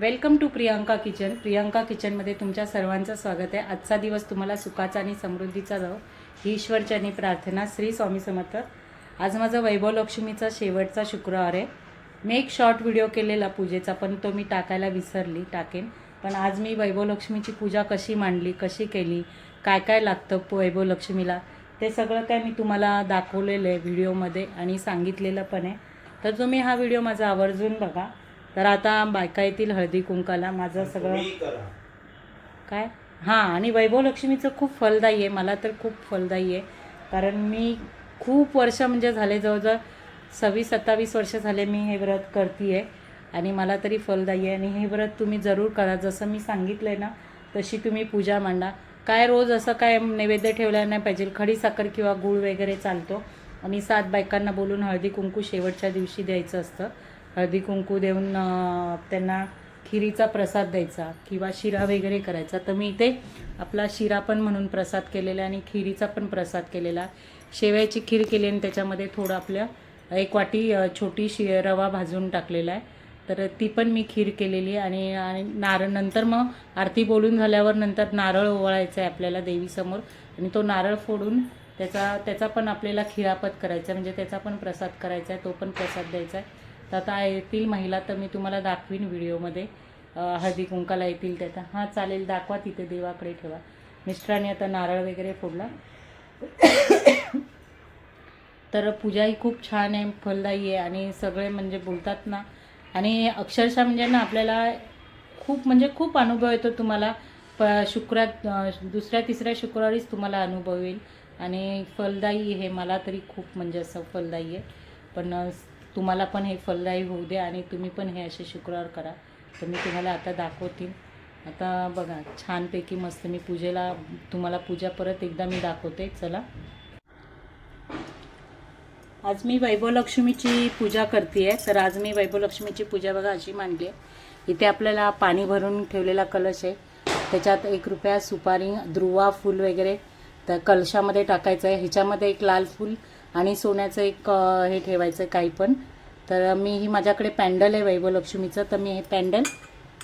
Welcome to Priyanka kitchen. Priyanka किचनमध्ये तुमच्या सर्वांचं स्वागत आहे. आजचा दिवस तुम्हाला सुखाचा आणि समृद्धीचा जावो ही प्रार्थना श्री स्वामी समर्थ. आज माझं वैभव लक्ष्मीचा शेवटचा शुक्रवार आहे. मी एक शॉर्ट व्हिडिओ केलेला पूजेचा पण तो मी टाकायला विसरली टाकेन. पण आज मी वैभव लक्ष्मीची पूजा कशी मांडली कशी केली काय काय लागतं वैभव लक्ष्मीला ते सगळं काय मी तुम्हाला दाखवलेलं आहे व्हिडिओमध्ये आणि सांगितलेलं पण आहे. तर तुम्ही हा व्हिडिओ माझा आवर्जून बघा. तर आता बायका येतील हळदी कुंकाला माझं सगळं काय? हां आणि वैभव लक्ष्मीचं खूप फलदायी आहे मला तर खूप फलदायी आहे. कारण मी खूप वर्ष म्हणजे झाले जवळजवळ सव्वीस सत्तावीस वर्ष झाले मी हे व्रत करते आहे आणि मला तरी फलदायी आहे. आणि हे व्रत तुम्ही जरूर करा. जसं मी सांगितलं आहे ना तशी तुम्ही पूजा मांडा. काय रोज असं काय नैवेद्य ठेवला नाही पाहिजे. खडी साखर किंवा गूळ वगैरे चालतो. आणि सात बायकांना बोलून हळदी कुंकू शेवटच्या दिवशी द्यायचं असतं. हळदी कुंकू देऊन त्यांना खिरीचा प्रसाद द्यायचा किंवा शिरा वगैरे करायचा. तर मी इथे आपला शिरा पण म्हणून प्रसाद केलेला आहे आणि खिरीचा पण प्रसाद केलेला. शेवयाची खीर केली आणि त्याच्यामध्ये थोडं आपल्या एक वाटी छोटी शि रवा भाजून टाकलेला आहे. तर ती पण मी खीर केलेली आहे आणि आणि नारळ नंतर मग आरती बोलून झाल्यावर नंतर नारळ ओवाळायचा आहे आपल्याला देवीसमोर. आणि तो नारळ फोडून त्याचा त्याचा पण आपल्याला खिरापत करायचा आहे. म्हणजे त्याचा पण प्रसाद करायचा आहे तो पण प्रसाद द्यायचा आहे. तर आता येतील महिला तर मी तुम्हाला दाखवीन व्हिडिओमध्ये. हळदी कुंकाला येतील त्याचा हां चालेल दाखवा तिथे देवाकडे ठेवा. मिस्टरांनी आता नारळ वगैरे फोडला. तर पूजा ही खूप छान आहे फलदायी आहे आणि सगळे म्हणजे बोलतात ना. आणि अक्षरशः म्हणजे ना आपल्याला खूप म्हणजे खूप अनुभव येतो तुम्हाला. प शुक्रात दुसऱ्या तिसऱ्या शुक्रवारीच तुम्हाला अनुभव येईल. आणि फलदायी हे मला तरी खूप म्हणजे असं फलदायी आहे. पण तुम्हाला पण हे फलदायी होऊ द्या आणि तुम्ही पण हे असे शुक्रवार करा. तर मी तुम्हाला आता दाखवतील. आता बघा छानपैकी मस्त मी पूजेला तुम्हाला पूजा परत एकदा मी दाखवते. चला. आज मी वैभवलक्ष्मीची पूजा करते आहे तर आज मी वैभवलक्ष्मीची पूजा बघा अशी मांडली आहे इथे आपल्याला पाणी भरून ठेवलेला कलश आहे. त्याच्यात एक रुपया सुपारी ध्रुवा फूल वगैरे त्या कलशामध्ये टाकायचं आहे. ह्याच्यामध्ये एक लाल फूल आणि सोन्याचं एक हे ठेवायचं आहे काही पण. तर मी ही माझ्याकडे पॅन्डल आहे वैभवलक्ष्मीचं तर मी हे पॅन्डल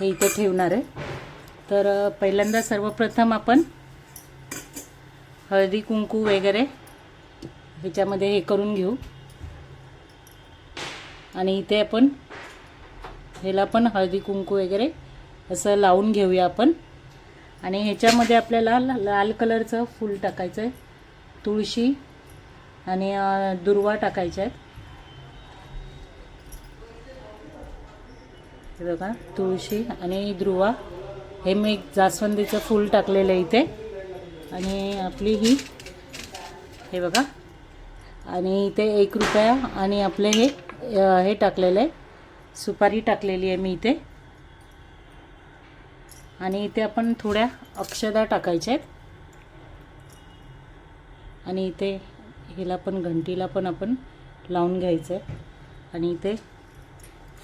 हे इथे ठेवणार आहे. तर पहिल्यांदा सर्वप्रथम आपण हळदी कुंकू वगैरे ह्याच्यामध्ये हे करून घेऊ. आणि इथे आपण ह्याला पण हळदी कुंकू वगैरे असं लावून घेऊया आपण. आणि ह्याच्यामध्ये आपल्याला लाल कलरचं फूल टाकायचं आहे. तुळशी आणि दुर्वा टाकायच्या आहेत. हे बघा तुळशी आणि दुर्वा हे मी एक जास्वंदीचं फूल टाकलेलं आहे इथे. आणि आपली ही हे बघा आणि इथे एक रुपया आणि आपले हे हे टाकलेलं आहे. सुपारी टाकलेली आहे मी इथे. आणि इथे आपण थोड्या अक्षदा टाकायच्या आहेत. आणि इथे हिला पण घंटीला पण आपण लावून घ्यायचं आहे आणि इथे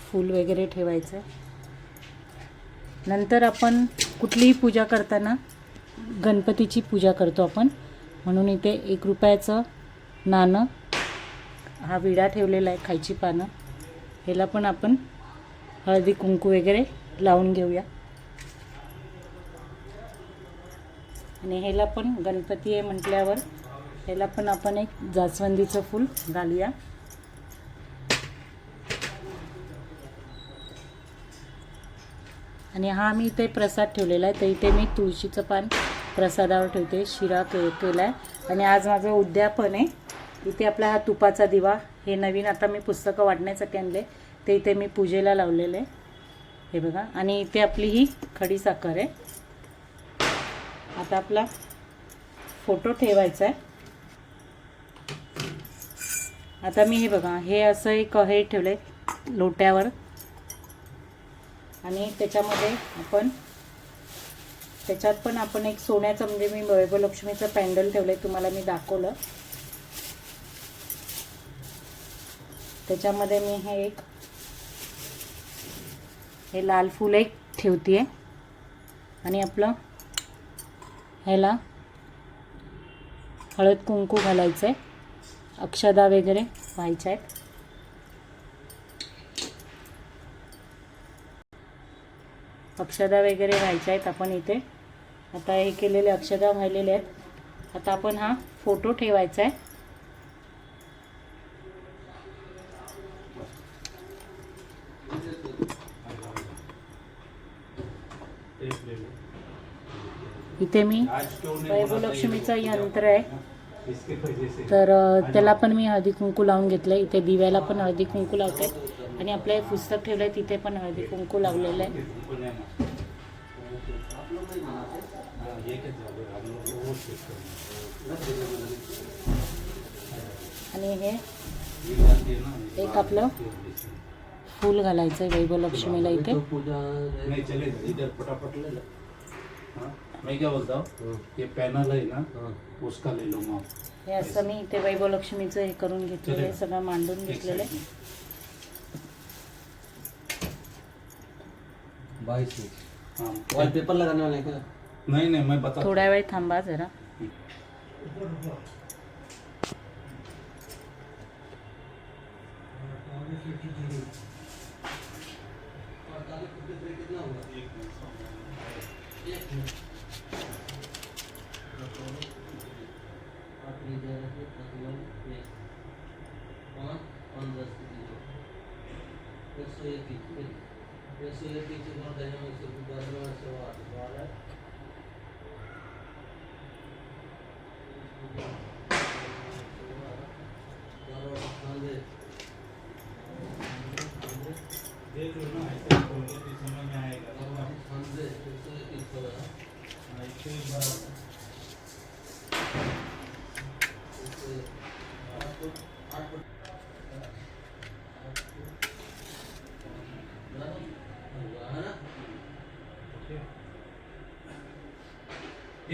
फूल वगैरे ठेवायचं आहे नंतर आपण कुठलीही पूजा करताना गणपतीची पूजा करतो आपण. म्हणून इथे एक रुपयाचं नाणं हा विडा ठेवलेला आहे खायची पानं. ह्याला पण आपण हळदी कुंकू वगैरे लावून घेऊया. आणि ह्याला पण गणपती आहे म्हटल्यावर याला पण आपण एक जास्वंदीचं फूल घालूया. आणि हा मी इथे प्रसाद ठेवलेला आहे तर इथे मी तुळशीचं पान प्रसादावर ठेवते शिरा के केला आहे आणि आज माझं उद्यापन आहे. इथे आपला हा तुपाचा दिवा हे नवीन आता मी पुस्तकं वाटण्यासाठी आणले ते इथे मी पूजेला लावलेलं आहे. हे बघा आणि इथे आपली ही खडी साखर आहे. आता आपला फोटो ठेवायचा आहे. आता मी हे बघा हे असं एक हे ठेवलं आहे लोट्यावर. आणि त्याच्यामध्ये आपण त्याच्यात पण आपण एक सोन्याचं म्हणजे मी वैभवलक्ष्मीचं पॅन्डल ठेवलं आहे तुम्हाला मी दाखवलं. त्याच्यामध्ये मी हे एक हे लाल फूल एक ठेवते आणि आपलं ह्याला हळद कुंकू घालायचं आहे अक्षदा वगैरे व्हायच्या आहेत. अक्षदा वगैरे व्हायच्या आहेत आपण इथे. आता हे केलेले अक्षदा व्हायलेले आहेत. आता आपण हा फोटो ठेवायचा आहे. इथे मी वैभवलक्ष्मीचं यंत्र आहे. तर त्याला पण मी हळदी कुंकू लावून घेतलं इथे दिव्याला पण हळदी कुंकू लावते आणि आपलं हे पुस्तक ठेवलं आहे तिथे पण हळदी कुंकू लावलेलं आहे. आणि हे एक आपलं फूल घालायचं आहे वैभवलक्ष्मीला इथे. हाँ, मैं क्या बोलता हूँ? ये पैनल है ना उसका ले लो मैं हे असं मी इथे वैभवलक्ष्मीचं हे करून घेतलेलं आहे सगळं मांडून घेतलेलं आहे. बाईस हाँ वॉलपेपर लगाने वाले क्या? नहीं नहीं मैं बता थोड्या वेळ थांबा जरा. ये कौन पंद्रह ज़ीरो एक सौ एक एक सौ एक एक सौ दस एक सौ दस एक सौ आठ बारह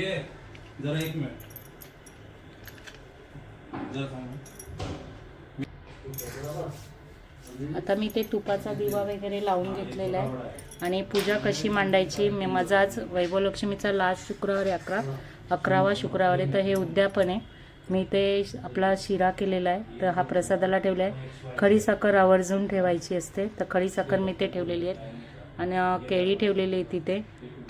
ये जरा एक मिनट. जरा थांबा. आता मी ते तुपाचा दिवा वगैरे लावून घेतलेला आहे. आणि पूजा कशी मांडायची मी माझा आज वैभवलक्ष्मीचा लास्ट शुक्रवार अकरा. अकरावा शुक्रवार आहे तर हे उद्यापन आहे. मी ते आपला शिरा केलेला आहे तर हा प्रसादाला ठेवला आहे. खडी साखर आवर्जून ठेवायची असते तर खडी साखर मी ते ठेवलेली आहे. आणि केळी ठेवलेली आहे तिथे.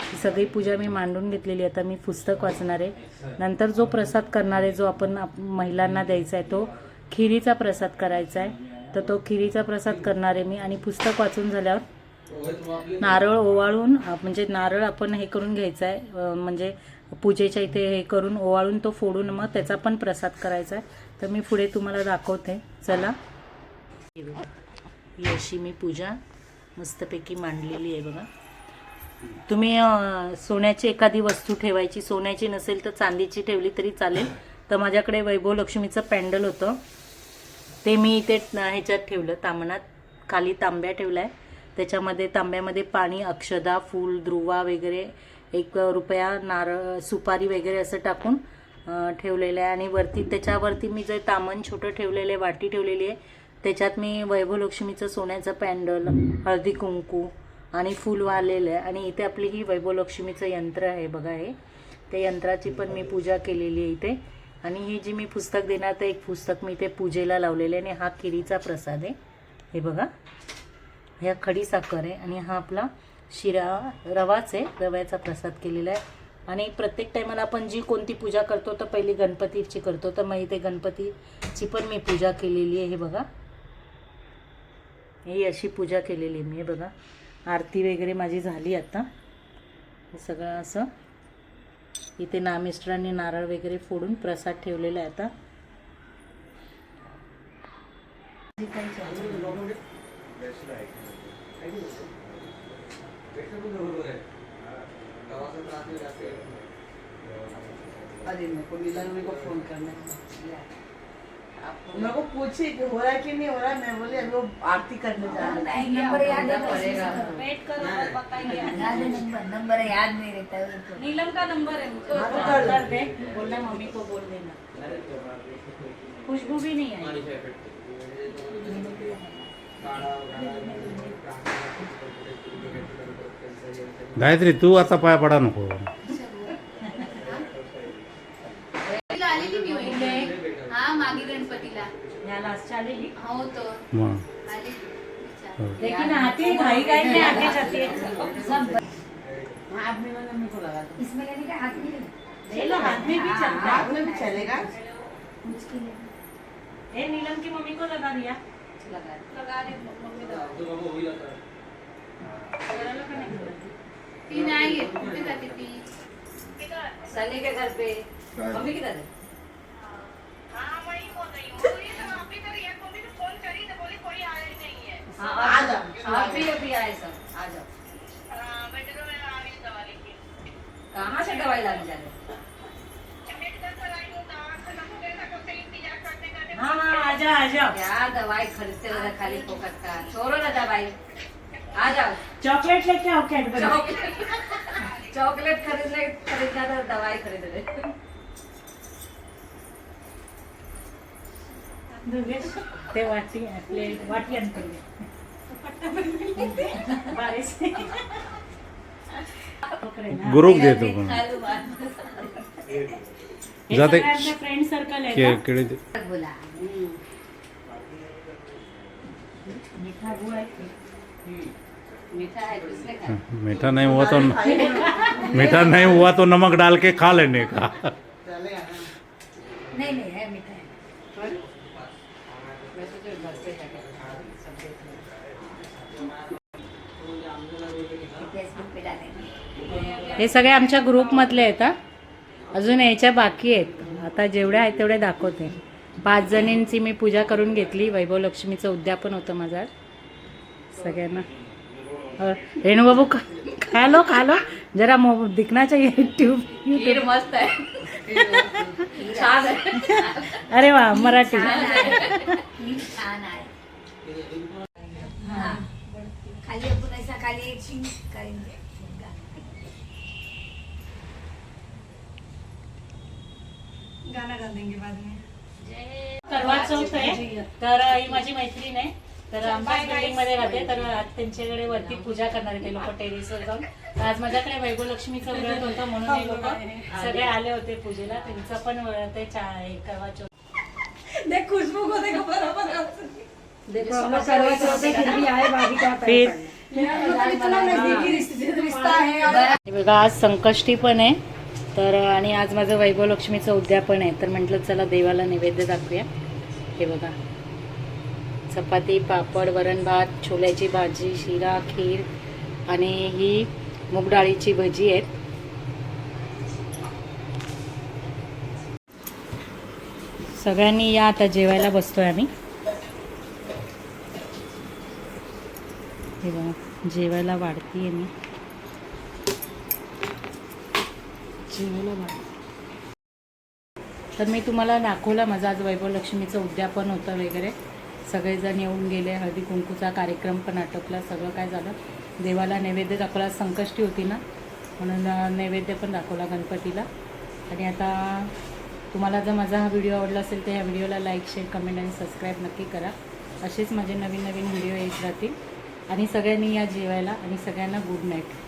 ही सगळी पूजा मी मांडून घेतलेली आहे. आता मी पुस्तक वाचणार आहे. नंतर जो प्रसाद करणार आहे जो आपण आप- महिलांना द्यायचा आहे तो खिरीचा प्रसाद करायचा आहे. तर तो खिरीचा प्रसाद करणार आहे मी. आणि पुस्तक वाचून झाल्यावर नारळ ओवाळून म्हणजे नारळ आपण हे करून घ्यायचा आहे. म्हणजे पूजेच्या इथे हे करून ओवाळून तो फोडून मग त्याचा पण प्रसाद करायचा आहे. तर मी पुढे तुम्हाला दाखवते. चला. अशी मी पूजा. मस्तपैकी मांडलेली आहे बघा. तुम्ही सोन्याची एखादी वस्तू ठेवायची सोन्याची नसेल तर चांदीची ठेवली तरी चालेल. तर माझ्याकडे वैभव लक्ष्मीचं पॅन्डल होतं. ते मी इथे ह्याच्यात ठेवलं तांबणात खाली तांब्या ठेवला आहे त्याच्यामध्ये तांब्यामध्ये पाणी अक्षदा फूल ध्रुवा वगैरे एक रुपया नारळ सुपारी वगैरे असं टाकून ठेवलेलं आहे. आणि वरती त्याच्यावरती मी जे तामण छोटं ठेवलेलं आहे वाटी ठेवलेली आहे त्याच्यात मी वैभवलक्ष्मीचं सोन्याचं पॅन्डल हळदी कुंकू आणि फूल वाहलेलं आहे. आणि इथे आपली ही वैभवलक्ष्मीचं यंत्र आहे बघा हे. त्या यंत्राची पण मी पूजा केलेली आहे इथे. आणि ही जी मी पुस्तक देणार तर एक पुस्तक मी इथे पूजेला लावलेलं आहे. आणि हा खिरीचा प्रसाद आहे. हे बघा. ह्या खडी साखर आहे. आणि हा आपला शिरा रवाच आहे. रव्याचा प्रसाद केलेला आहे. आणि प्रत्येक टायमाला आपण जी कोणती पूजा करतो तर पहिली गणपतीची करतो. तर मग इथे गणपतीची पण मी पूजा केलेली आहे. हे बघा. ही अशी पूजा केलेली आहे मी बघा. आरती वगैरे माझी झाली आता. हे सगळं असं. इथे नामिस्टरांनी नारळ वगैरे फोडून प्रसाद ठेवलेला आहे आता. फोन करना मेरे को पूछे कि हो रहा है कि नहीं हो रहा है? मैं बोले वो आरती करने जा रहे हैं। नंबर याद है पड़ेगा। वेट करो और बताएंगे याद है नंबर? नंबर याद नहीं रहता है नीलम का नंबर है कर कर कर दे। बोलना मम्मी को बोल देना। खुशबू भी नहीं आई। गायत्री तू आता पाया पडा नको तिला आलेली मी वहिनी हा मागे गणपतीला या लास्टच्या आलेली हो तो मग आलेली लेकिन आती घाई घाई में आके जाती है सब हाथ में मैंने मम्मी को लगा दो इसमें लेने का हाथ में ले ले लो हाथ में भी चलता है। हाथ में भी चलेगा। मुश्किल है ए नीलम की मम्मी को लगा दिया। लगा दे। लगा दे मम्मी दवा. तो बाबा होईल आता. करायला का नाही करत? ती नाही येत कुठे जाते ती सनी के घर पे। मम्मी किधर है? हाँ आ आप जाओ। आप भी अभी आए सब। आ जाओ। कहाँ से दवाई लाने जा रहे हो? हाँ हाँ आ जाओ आ जाओ क्या दवाई खरीदते रहे खाली फोकट का छोड़ो ना दवाई. आ जाओ चॉकलेट लेके आओ कैडबरी चॉकलेट चॉकलेट खरीदने खरीदना था दवाई खरीद रहे ते वाटी आपले वाटी आणतो. बारीस. ग्रुप देतो पण. हे जाते- फ्रेंड सर्कल आहे बोला. मिठा है नहीं हुआ तो मीठा नहीं हुआ तो नमक डाल के खा लेने का? नहीं नहीं है मीठा है। है हे सगळे आमच्या ग्रुपमधले आहेत हा. अजून यायच्या बाकी आहेत. आता जेवढ्या आहेत तेवढे दाखवते. पाच जणींची मी पूजा करून घेतली. वैभव लक्ष्मीचं उद्यापन होतं माझं. सगळ्यांना. और रेणूबाबू खा- खा लो खा लो जरा मो दिखना चाहिए यूट्यूब खीर मस्त है छान है अरे वा मराठी. आहे. आहे हाँ गाना डाल देंगे बाद में. करवा चौथ आहे. तर ही माझी मैत्रीण आहे. तर आमच्या बिल्डिंगमध्ये राहते. तर आज त्यांच्याकडे वरती पूजा करणार आहे ते लोक टेरेसवर जाऊन. आज माझ्याकडे वैभव लक्ष्मीचं व्रत होतं म्हणून हे लोक सगळे आले होते पूजेला. त्यांचं पण व्रत आहे. करवा चौथ देख खुशबू को देखो बराबर देखो हम लोग करवा चौथ फिर भी आए भाभी का फिर. इतना नजदीकी रिश्ते- रिश्ता बघा आज संकष्टी पण आहे. तर आणि आज माझं वैभव लक्ष्मीचं उद्यापन आहे. तर म्हटलं चला देवाला नैवेद्य दाखवूया. हे बघा. चपाती पापड वरण भात छोल्याची भाजी शिरा खीर आणि ही मूग डाळीची भजी आहेत. सगळ्यांनी या आता जेवायला बसतोय आम्ही. हे बघा जेवायला वाढतीये मी. जेवायला वाढ तर मी तुम्हाला दाखवलं माझं आज वैभव लक्ष्मीचं उद्यापन होतं वगैरे. सगळेजण येऊन गेले हळदी कुंकूचा कार्यक्रम पण आटोपला सगळं काय झालं? देवाला नैवेद्य दाखवला संकष्टी होती ना? म्हणून नैवेद्य पण दाखवला गणपतीला. आणि आता तुम्हाला जर माझा हा व्हिडिओ आवडला असेल तर ह्या व्हिडिओला लाईक शेअर कमेंट आणि सबस्क्राईब नक्की करा. असेच माझे नवीन नवीन व्हिडिओ येत राहतील. आणि सगळ्यांनी या जेवायला आणि सगळ्यांना गुड नाईट.